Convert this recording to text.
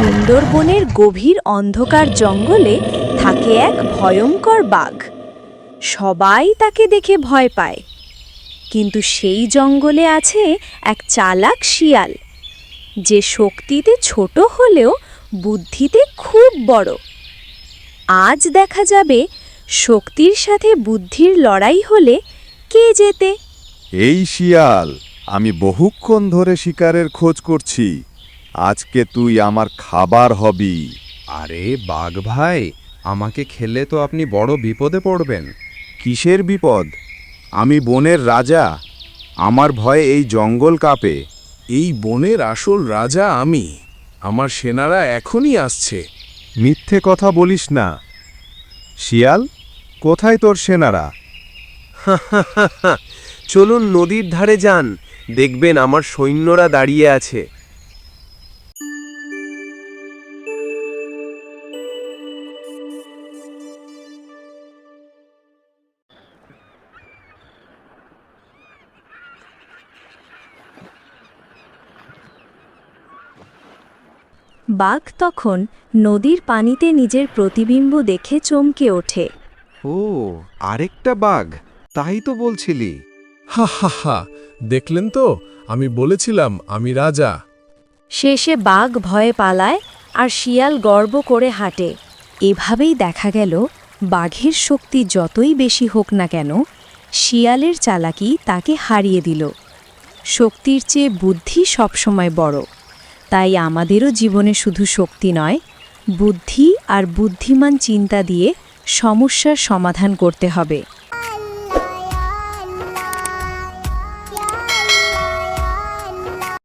সুন্দরবনের গভীর অন্ধকার জঙ্গলে থাকে এক ভয়ঙ্কর বাঘ। সবাই তাকে দেখে ভয় পায়। কিন্তু সেই জঙ্গলে আছে এক চালাক শিয়াল। যে শক্তিতে ছোট হলেও বুদ্ধিতে খুব বড়। আজ দেখা যাবে শক্তির সাথে বুদ্ধির লড়াই হলে কে জেতে? এই শিয়াল, আমি বহুক্ষণ ধরে শিকারের খোঁজ করছি। আজকে তুই আমার খাবার হবি। আরে বাঘ ভাই আমাকে খেলে তো আপনি বড় বিপদে পড়বেন। কিসের বিপদ? আমি বনের রাজা। আমার ভয়ে এই জঙ্গল কাঁপে। এই বনের আসল রাজা আমি। আমার সেনারা এখনই আসছে। মিথ্যে কথা বলিস না। শিয়াল কোথায় তোর সেনারা? চলুন নদীর ধারে যান। দেখবেন আমার সৈন্যরা দাঁড়িয়ে আছে। বাঘ তখন নদীর পানিতে নিজের প্রতিবিম্ব দেখে চমকে ওঠে। ও আরেকটা বাঘ তাই তো বলছিলি। হা হা হা দেখলেন তো আমি বলেছিলাম আমি রাজা। শেষে বাঘ ভয়ে পালায় আর শিয়াল গর্ব করে হাঁটে। এভাবেই দেখা গেল বাঘের শক্তি যতই বেশি হোক না কেন শিয়ালের চালাকি তাকে হারিয়ে দিল। শক্তির চেয়ে বুদ্ধি সবসময় বড়। তাই আমাদেরও জীবনে শুধু শক্তি নয়, বুদ্ধি আর বুদ্ধিমান চিন্তা দিয়ে সমস্যার সমাধান করতে হবে।